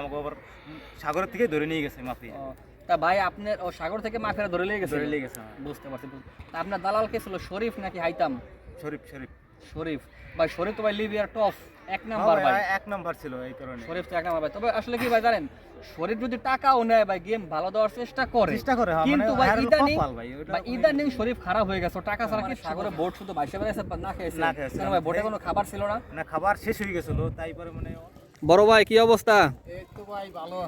আমাকে আবার সাগরের থেকে ধরে নিয়ে গেছে মাফিয়া। তা ভাই আপনার ও সাগর থেকে মাফিয়ারা ধরে লেগে গেছে? ধরে নিয়ে গেছে হ্যাঁ। বুঝতে পারছি তা আপনার দালাল কে ছিল? শরীফ নাকি হাইতাম? শরীফ শরীফ। শরীফ। ভাই শরীফ তো ভাই লিবিয়ার টপ এক হ্যাঁ নাম্বার ভাই, এক নাম্বার ছিল এই কারণে। শরীফ তো এক নাম্বার ভাই। তবে আসলে কি ভাই জানেন শরীফ যদি টাকাও নেয় ভাই গেম ভালো দেওয়ার চেষ্টা করে। চেষ্টা করে হ্যাঁ, মানে কিন্তু ভাই ইদানিং ভাই, ইদানিং শরীফ খারাপ হয়ে গেছে। টাকা ছাড়া কি সাগরে বোট শুধু বাইশে বেড়েছে না খেয়েছে। না খেয়েছে। ভাই বোটে কোনো খাবার ছিল না? না খাবার শেষ হয়ে গেছিল তাই পরে মানে বড় ভাই কি অবস্থা? এই তো ভাই ভালো।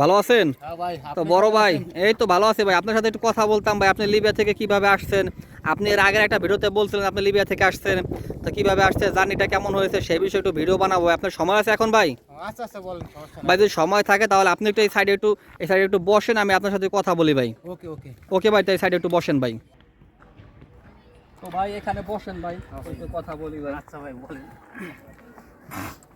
ভালো আছেন? হ্যাঁ তো বড় ভাই এই তো ভালো আছে ভাই। আপনার সাথে একটু কথা বলতাম ভাই আপনি লিবিয়া থেকে কীভাবে আসছেন? আপনি এর আগের একটা ভিডিওতে বলছিলেন আপনি লিবিয়া থেকে আসছেন তো কীভাবে আসছে জার্নিটা কেমন হয়েছে সেই বিষয়ে একটু ভিডিও বানাবো। আপনার সময় আছে এখন ভাই? আচ্ছা আচ্ছা ভাই যদি সময় থাকে তাহলে আপনি একটু এই সাইডে একটু এই সাইডে একটু বসেন আমি আপনার সাথে কথা বলি ভাই। ওকে ওকে। ওকে ভাই তো এই সাইডে একটু বসেন ভাই। তো ভাই এখানে বসেন ভাই কথা বলি ভাই। আচ্ছা ভাই বলেন।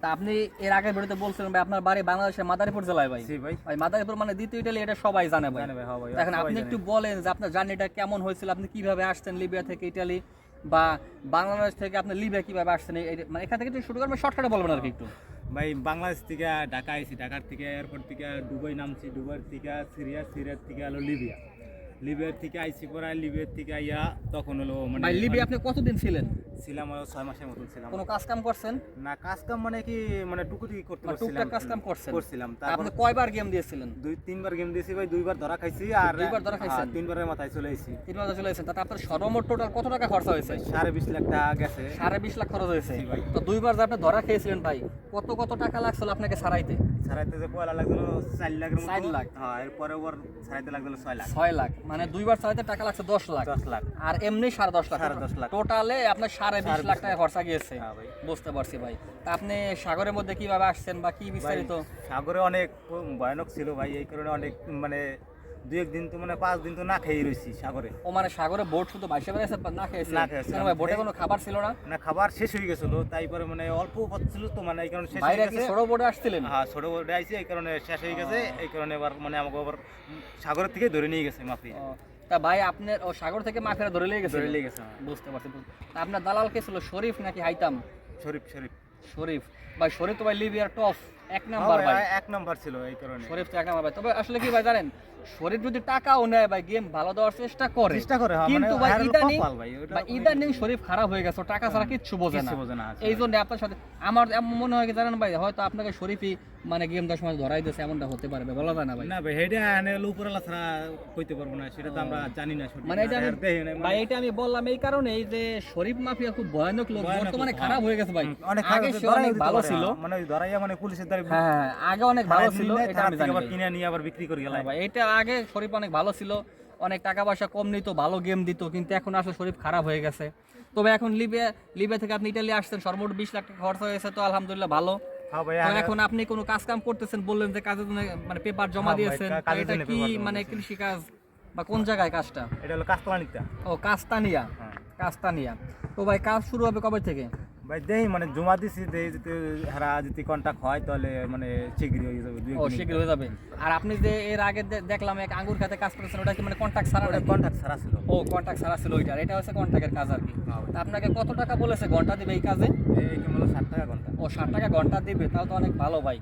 তা আপনি এর আগের ভিডিওতে বলছিলেন ভাই আপনার বাড়ি বাংলাদেশের মাদারীপুর জেলায় ভাই। ভাই। মাদারীপুর মানে দ্বিতীয় ইটালি এটা সবাই জানে ভাই। ভাই, হ্যাঁ এখন আপনি একটু বলেন যে আপনার জার্নিটা কেমন হয়েছিল আপনি কীভাবে আসছেন লিবিয়া থেকে ইটালি বা বাংলাদেশ থেকে আপনি লিবিয়া কীভাবে আসছেন মানে এখান থেকে একটু শুরু করবেন শর্টকাটে বলবেন আর কি একটু। ভাই বাংলাদেশ থেকে ঢাকা আইছি ঢাকার থেকে এয়ারপোর্ট থেকে দুবাই নামছি দুবাইয়ের থেকে সিরিয়া সিরিয়ার থেকে হলো লিবিয়া। লিবিয়ার থেকে আইসি পরে লিবিয়ার থেকে আইয়া তখন হলো মানে লিবিয়া আপনি কতদিন ছিলেন? ছিলাম ছয় মাসের মতন ছিলাম। কোনো কাজ কাম করছেন? না কাজ কাম মানে কি মানে টুকুটুকি করতে মানে পারছিলাম টুকটাক কাজ কাম করছেন। করছিলাম। তারপর আপনি কয়বার গেম দিয়েছিলেন? দুই তিনবার গেম দিয়েছি ভাই দুইবার ধরা খাইছি আর দুইবার ধরা খাইছেন? হ্যাঁ, তিনবারের মাথায় চলে এসেছি। তিন মাসে চলে এসেছেন। তাতে আপনার সর্বমোট টোটাল কত টাকা খরচা হয়েছে? সাড়ে বিশ লাখ টাকা গেছে। সাড়ে বিশ লাখ খরচ হয়েছে। ভাই। তো দুইবার যে আপনি ধরা খেয়েছিলেন ভাই কত কত টাকা লাগছিল আপনাকে সারাইতে? সারাইতে যে কয়লা লাগছিল চার লাখ চার লাখ। হ্যাঁ এরপরে ওর ছাড়াইতে লাগছিল ছয় লাখ। ছয় লাখ। মানে দুইবার ছাড়াইতে টাকা লাগছে দশ লাখ। দশ লাখ। আর এমনি সাড়ে দশ লাখ। সাড়ে দশ লাখ। টোটালে আপনার সাড়ে বিশ লাখ টাকা খরচা গিয়েছে। হ্যাঁ বুঝতে পারছি ভাই। তা আপনি সাগরের মধ্যে কীভাবে আসছেন বা কি বিস্তারিত? সাগরে অনেক ভয়ানক ছিল ভাই এই কারণে অনেক মানে দুই একদিন তো মানে পাঁচ দিন তো না খেয়ে রয়েছি সাগরে। ও মানে সাগরে বোট শুধু বাইশে বেড়েছে না খেয়েছে? না খেয়েছে। ভাই বোটে কোনো খাবার ছিল না? না খাবার শেষ হয়ে গেছিল তাই পরে মানে অল্প ছিল তো মানে এই কারণে শেষ হয়ে গেছে। ছোট বোটে আসছিলেন? হ্যাঁ ছোট আইছে এই কারণে শেষ হয়ে গেছে এই কারণে এবার মানে আমাকে আবার সাগরের থেকে ধরে নিয়ে গেছে মাফিয়া। ও, তা ভাই আপনার ও সাগর থেকে মাফিয়ারা ধরে লেগে গেছে ধরে নিয়ে গেছে হ্যাঁ। বুঝতে পারছি আপনার দালাল কে ছিল? শরীফ নাকি হাইতাম? শরীফ শরীফ। শরীফ। ভাই শরীফ তো ভাই লিবিয়ার টপ এক হ্যাঁ নাম্বার ভাই। এক নাম্বার ছিল এই কারণে। শরীফ তো এক নাম্বার ভাই। তবে আসলে কি ভাই জানেন শরীফ যদি টাকাও নেয় ভাই গেম ভালো দেওয়ার চেষ্টা করে। চেষ্টা করে হ্যাঁ, কিন্তু মানে ভাই ইদানিং ওই- ইদানিং শরীফ খারাপ হয়ে গেছে টাকা ছাড়া কিচ্ছু বোঝে না। আচ্ছা। এই জন্য আপনার সাথে আমার মনে হয় কি জানেন ভাই হয়তো আপনাকে শরীফই মানে গেম দশ মাস ধরাই দিয়েছে এমনটা হতে পারবে বলা যায় না ভাই। না ভাই আনে হলো উপরালা ছাড়া কইতে পারব না সেটা তো আমরা জানি না মানে এটা আমি নাই, ভাই মানে এটা আমি বললাম এই কারণে যে শরীফ মাফিয়া খুব ভয়ানক লোক বর্তমানে খারাপ হ্যাঁ। হয়ে গেছে ভাই। অনেক আগে অনেক ভালো ছিল। হ্যাঁ, মানে ধরাইয়া মানে পুলিশের দ্বারা হ্যাঁ আগে অনেক ভালো ছিল এটা আমি জানি আবার কিনে নিয়ে আবার বিক্রি করে হ্যাঁ ভাই এটা আগে শরীফ অনেক ভালো ছিল অনেক টাকা পয়সা কম নিত ভালো গেম দিত কিন্তু এখন আসলে শরীফ খারাপ হয়ে গেছে। তবে এখন লিবিয়া লিবিয়া থেকে আপনি ইটালি আসছেন সর্বমোট বিশ লাখ টাকা খরচ হয়েছে তো আলহামদুলিল্লাহ ভালো। হ্যাঁ আনে- এখন আপনি কোনো কাজ কাম করতেছেন বললেন যে কাজের জন্য মানে পেপার জমা হ্যাঁ দিয়েছেন এটা কি মানে। কৃষি কাজ বা কোন জায়গায় কাজটা? এটা হলো কাস্তলানিটা ও কাস্তানিয়া। হ্যাঁ। কাস্তানিয়া। তো ভাই কাজ শুরু হবে কবে থেকে? ভাই দেই মানে জমা দিছি দেই যদি হারা যদি কন্টাক্ট হয় তাহলে মানে শীঘ্রই হয়ে যাবে ও শীঘ্র হয়ে যাবে। আর আপনি যে এর আগে দেখলাম এক আঙ্গুর খাতে কাজ করেছেন ওটা কি মানে কন্ট্যাক্ট ছাড়া নাকি? কন্টাক্ট ছাড়া ছিল। ও কন্ট্যাক্ট ছাড়া ছিল ওইটার। এটা হচ্ছে কন্ট্যাক্টের কাজ আর কি। হ্যাঁ তা আপনাকে কত টাকা বলেছে? ঘণ্টা দিবে এই কাজে? এই কেমন হলো ষাট টাকা ঘণ্টা। ও ষাট টাকা ঘণ্টা দিবে তাহলে তো অনেক ভালো ভাই।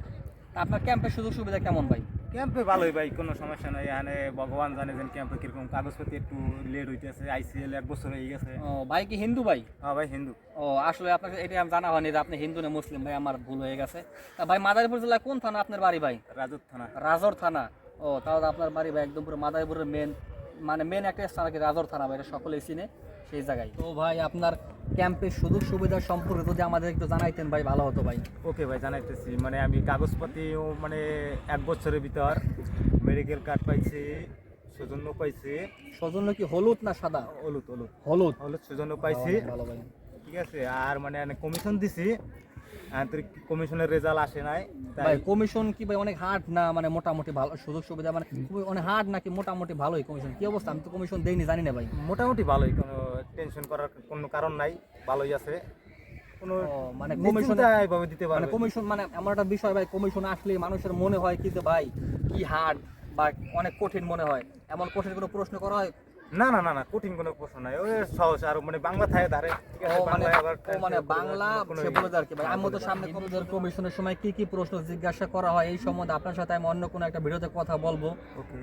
আপনার ক্যাম্পের সুযোগ সুবিধা কেমন ভাই? ক্যাম্পে ভালোই ভাই কোনো সমস্যা নাই। এখানে ভগবান জানে যে ক্যাম্পে কীরকম কাগজপত্র একটু লেট হইতেছে আইসিএল এক বছর হয়ে গেছে। ও ভাই কি হিন্দু ভাই? হ্যাঁ ভাই হিন্দু। ও আসলে আপনাকে এটা আমি জানা হয়নি যে আপনি হিন্দু না মুসলিম। ভাই আমার ভুল হয়ে গেছে। তা ভাই মাদারীপুর জেলায় কোন থানা আপনার বাড়ি ভাই? রাজর থানা। রাজর থানা। ও তাহলে আপনার বাড়ি ভাই একদম পুরো মাদারীপুরের মেন মানে মেন একটা স্থান আর কি রাজর থানা ভাই এটা সকলেই চিনে। সেই জায়গায়। তো ভাই আপনার ক্যাম্পের সুযোগ সুবিধা সম্পর্কে যদি আমাদের একটু জানাইতেন ভাই ভালো হতো ভাই। ওকে ভাই জানাইতেছি। মানে আমি কাগজপাতিও মানে এক বছরের ভিতর মেডিকেল কার্ড পাইছি সৌজন্য পাইছি। সৌজন্য কি হলুদ না সাদা? হলুদ হলুদ। হলুদ। হলুদ সৌজন্য পাইছি। ভালো ভাই। ঠিক আছে আর মানে কমিশন দিছি। আন্তরিক কমিশনের রেজাল্ট আসে নাই ভাই কমিশন কি ভাই অনেক হার্ড না? মানে মোটামুটি ভালো সুযোগ সুবিধা মানে অনেক হার্ড নাকি মোটামুটি ভালোই কমিশন কি অবস্থা? আমি তো কমিশন দেইনি জানি না ভাই। মোটামুটি ভালোই টেনশন করার কোনো কারণ নাই ভালোই আছে। কোনো মানে কমিশন নিশ্চিন্তায় এইভাবে দিতে মানে কমিশন মানে এমন একটা বিষয় ভাই কমিশন আসলে মানুষের মনে হয় কি যে ভাই কি বা অনেক কঠিন মনে হয়। এমন কঠিন কোনো প্রশ্ন করা হয়? না না না না কঠিন কোনো প্রশ্ন নাই। ওই সহজ আর মানে বাংলা থাকে ধারে মানে মানে বাংলা সে ইয়ে বলে আর কি ভাই। আমি তো সামনে কমিশনের কমিশনের সময় কি কি প্রশ্ন জিজ্ঞাসা করা হয় এই সম্বন্ধে আপনার সাথে আমি অন্য কোনো একটা ভিডিওতে কথা বলব।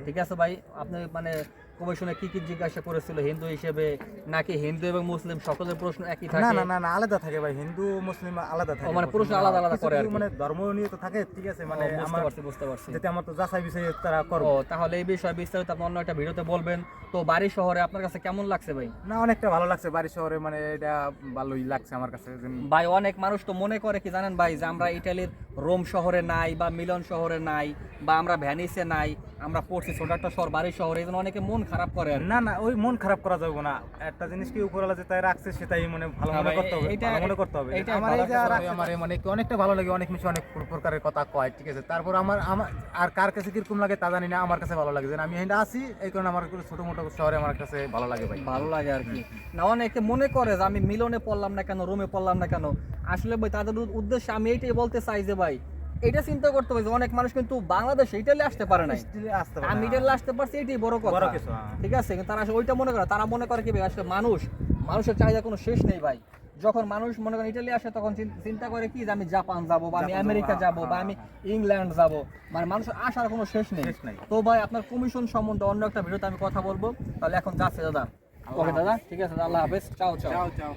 ঠিক আছে ভাই? আপনি মানে কমিশনে কি কি জিজ্ঞাসা করেছিল? হিন্দু হিসেবে নাকি হিন্দু এবং মুসলিম সকলের প্রশ্ন একই থাকে? না না না আলাদা থাকে ভাই। হিন্দু মুসলিম আলাদা থাকে মানে প্রশ্ন আলাদা আলাদা করে আর মানে ধর্ম নিয়ে তো থাকে ঠিক আছে মানে বুঝতে আমার পারছি বুঝতে পারছি। যেটা আমার তো যাচাই বিষয়ে তারা ও করব তাহলে এই বিষয়ে বিস্তারিত আপনি অন্য একটা ভিডিওতে বলবেন। তো বাড়ি শহরে আপনার কাছে কেমন লাগছে ভাই? না অনেকটা ভালো লাগছে। বাড়ি শহরে মানে এটা ভালোই লাগছে আমার কাছে। ভাই অনেক মানুষ তো মনে করে কি জানেন ভাই যে আমরা ইটালির রোম শহরে নাই বা মিলন শহরে নাই বা আমরা ভ্যানিসে নাই। আমরা পড়ছি ছোট একটা শহর বাড়ি শহরে এই অনেকে মন খারাপ করে না না ওই মন খারাপ করা যাবে না। একটা জিনিস কি উপরওয়ালা যেটাই রাখছে সেটাই মানে ভালো মনে করতে হবে ভালো মনে করতে হবে। এইটাই আমার এই যে আমার মানে অনেকটা ভালো লাগে অনেক মিশে অনেক প্রকারের কথা কয় ঠিক আছে? তারপর আমার আমার আর কার কাছে কীরকম লাগে তা জানি না আমার কাছে ভালো লাগে। যে আমি এখানে আসি এই কারণে আমার ছোট মোটো শহরে আমার কাছে ভালো লাগে ভাই। ভালো লাগে আর কি। না অনেকে মনে করে যে আমি মিলনে পড়লাম না কেন রোমে পড়লাম না কেন? আসলে ভাই তাদের উদ্দেশ্যে আমি এইটাই বলতে চাই যে ভাই এটা চিন্তা করতে হবে যে অনেক মানুষ কিন্তু বাংলাদেশে ইটালি আসতে পারে পারে আমি না। ইটালি আসতে পারছি এটাই বড় কথা। হ্যাঁ। ঠিক আছে? তারা ওইটা মনে করে তারা মনে করে কি ভাই আসলে মানুষ মানুষের চাহিদা কোনো শেষ নেই ভাই। যখন মানুষ মনে করেন ইটালি আসে তখন চিন্তা করে কি যে আমি জাপান যাব বা আমি জাপান যাব, আমেরিকা হ্যাঁ, যাব বা হ্যাঁ, আমি ইংল্যান্ড যাব। মানে মানুষের আসার কোনো শেষ নেই। তো ভাই আপনার কমিশন সম্বন্ধে অন্য একটা ভিডিওতে আমি কথা বলব। তাহলে এখন যাচ্ছে দাদা। ওকে দাদা ঠিক আছে আল্লাহ হাফেজ। চাও। চাও চাও।